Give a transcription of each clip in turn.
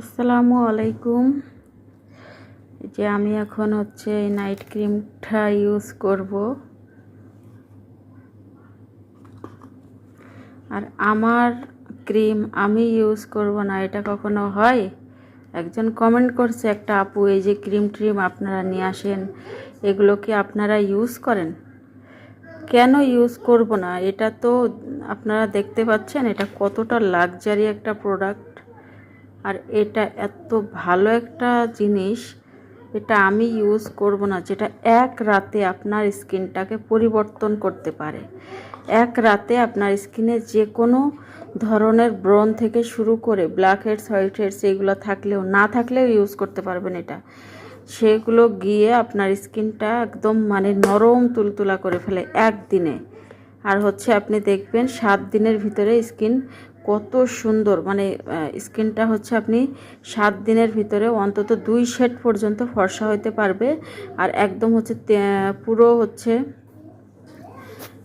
আসসালামু আলাইকুম। যে আমি এখন হচ্ছে এই নাইট ক্রিমটা ইউজ করব। আর আমার ক্রিম আমি ইউজ করব না, এটা কখনো হয়? একজন কমেন্ট করছে, একটা আপু, এই যে ক্রিম ট্রিম আপনারা নিয়ে আসেন, এগুলো কি আপনারা ইউজ করেন? কেন ইউজ করব না? এটা তো আপনারা দেখতে পাচ্ছেন, এটা কতটা লাক্সারি একটা প্রোডাক্ট। আর এটা এত ভালো একটা জিনিস, এটা আমি ইউজ করব না, যেটা এক রাতে আপনার স্কিনটাকে পরিবর্তন করতে পারে। এক রাতে আপনার স্কিনে যে কোনো ধরনের ব্রন থেকে শুরু করে ব্ল্যাক হেডস হোয়াইট হেডস এগুলো থাকলেও, না থাকলেও ইউজ করতে পারবেন এটা। সেগুলো গিয়ে আপনার স্কিনটা একদম মানে নরম তুলতুলা করে ফেলে একদিনে। আর হচ্ছে আপনি দেখবেন সাত দিনের ভিতরে স্কিন কত সুন্দর মানে স্কিনটা হচ্ছে আপনি সাত দিনের ভিতরে অন্তত দুই শেড পর্যন্ত ফর্সা হইতে পারবে। আর একদম হচ্ছে পুরো হচ্ছে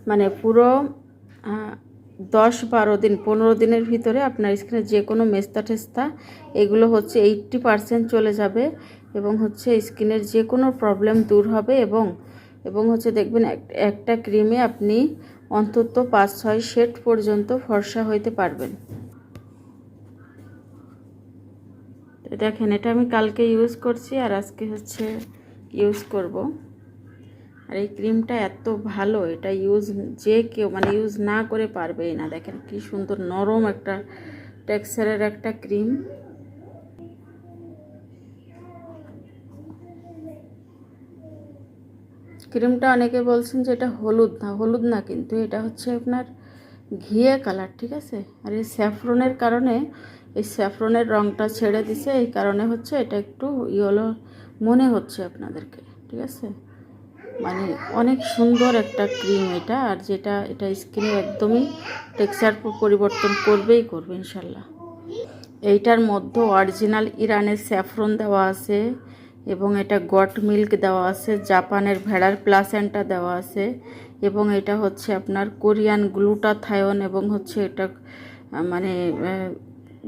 মানে পুরো দশ বারো দিন, পনেরো দিনের ভিতরে আপনার স্কিনে যে কোনো মেস্তা টেস্তা, এগুলো হচ্ছে এইট্টি পারসেন্ট চলে যাবে এবং হচ্ছে স্কিনের যে কোনো প্রবলেম দূর হবে এবং এবং হচ্ছে দেখবেন একটা ক্রিমে আপনি অন্তত পাঁচ ছয় শেড পর্যন্ত ফর্সা হইতে পারবেন। দেখেন, এটা আমি কালকে ইউজ করছি আর আজকে হচ্ছে ইউজ করব। আর এই ক্রিমটা এত ভালো, এটা ইউজ যে কেউ মানে ইউজ না করে পারবেই না। দেখেন, কি সুন্দর নরম একটা টেক্সচারের একটা ক্রিম ক্রিমটা অনেকে বলছেন যে এটা হলুদ না হলুদ না কিন্তু এটা হচ্ছে আপনার ঘিয়ে কালার ঠিক আছে? আর এই স্যাফরনের কারণে, এই স্যাফরনের রঙটা ছেড়ে দিছে, এই কারণে হচ্ছে এটা একটু ইয়েলো মনে হচ্ছে আপনাদেরকে, ঠিক আছে? মানে অনেক সুন্দর একটা ক্রিম এটা, আর যেটা, এটা স্কিনের একদমই টেক্সচার পরিবর্তন করবেই করবে ইনশাল্লাহ এইটার মধ্যে অরিজিনাল ইরানের স্যাফরন দেওয়া আছে এবং এটা গট মিল্ক দেওয়া আছে, জাপানের ভেড়ার প্লাসেন্টা দেওয়া আছে, এবং এটা হচ্ছে আপনার কোরিয়ান গ্লুটাথায়ন এবং হচ্ছে এটা মানে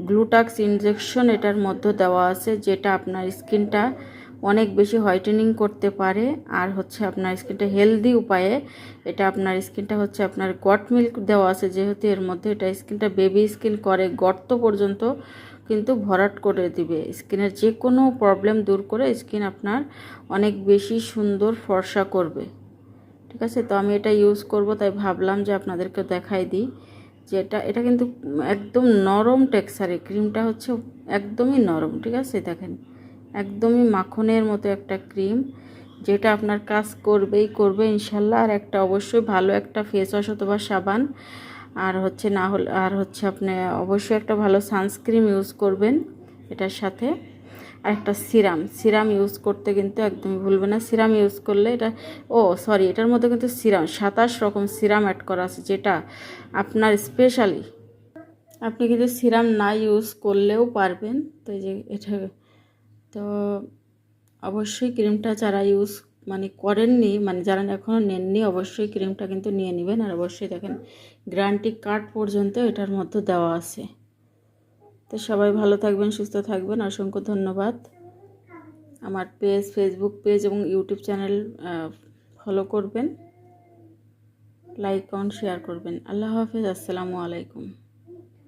গ্লুটাক্স ইনজেকশন এটার মধ্যে দেওয়া আছে, যেটা আপনার স্কিনটা অনেক বেশি হোয়াইটেনিং করতে পারে। আর হচ্ছে আপনার স্কিনটা হেলদি উপায়ে এটা আপনার স্কিনটা হচ্ছে আপনার গট মিল্ক দেওয়া আছে, যেহেতু এর মধ্যে এটা স্কিনটা বেবি স্কিন করে গর্ত পর্যন্ত কিন্তু ভরাট করে দিবে। স্কিনের যে কোনো প্রবলেম দূর করে স্কিন আপনার অনেক বেশি সুন্দর ফর্সা করবে। ঠিক আছে? তো আমি এটা ইউজ করব, তাই ভাবলাম যে আপনাদেরকে দেখাই দিই যে এটা এটা কিন্তু একদম নরম টেক্সারে ক্রিমটা হচ্ছে একদমই নরম। ঠিক আছে? দেখেন। একদমই মাখনের মতো একটা ক্রিম, যেটা আপনার কাজ করবেই করবে ইনশাল্লাহ। আর একটা অবশ্যই ভালো একটা ফেস ওয়াশ অথবা সাবান। আর হচ্ছে না হলে, আর হচ্ছে আপনি অবশ্যই একটা ভালো সানস্ক্রিম ইউজ করবেন এটার সাথে। আর একটা সিরাম সিরাম ইউজ করতে কিন্তু একদমই ভুলবে না। সিরাম ইউজ করলে এটা, ও সরি এটার মধ্যে কিন্তু সিরাম সাতাশ রকম সিরাম অ্যাড করা আছে, যেটা আপনার স্পেশালি আপনি কিন্তু সিরাম না ইউজ করলেও পারবেন। তো এই যে এটা তো অবশ্যই ক্রিমটা যারা ইউজ মানে করেননি মানে যারা এখনও নেননি, অবশ্যই ক্রিমটা কিন্তু নিয়ে নেবেন। আর অবশ্যই দেখেন গ্যারান্টি কার্ড পর্যন্ত এটার মধ্যে দেওয়া আছে। তো সবাই ভালো থাকবেন, সুস্থ থাকবেন। অসংখ্য ধন্যবাদ। আমার পেজ ফেসবুক পেজ এবং ইউটিউব চ্যানেল ফলো করবেন। লাইক কমেন্ট শেয়ার করবেন। আল্লাহ হাফেজ। আসসালামু আলাইকুম।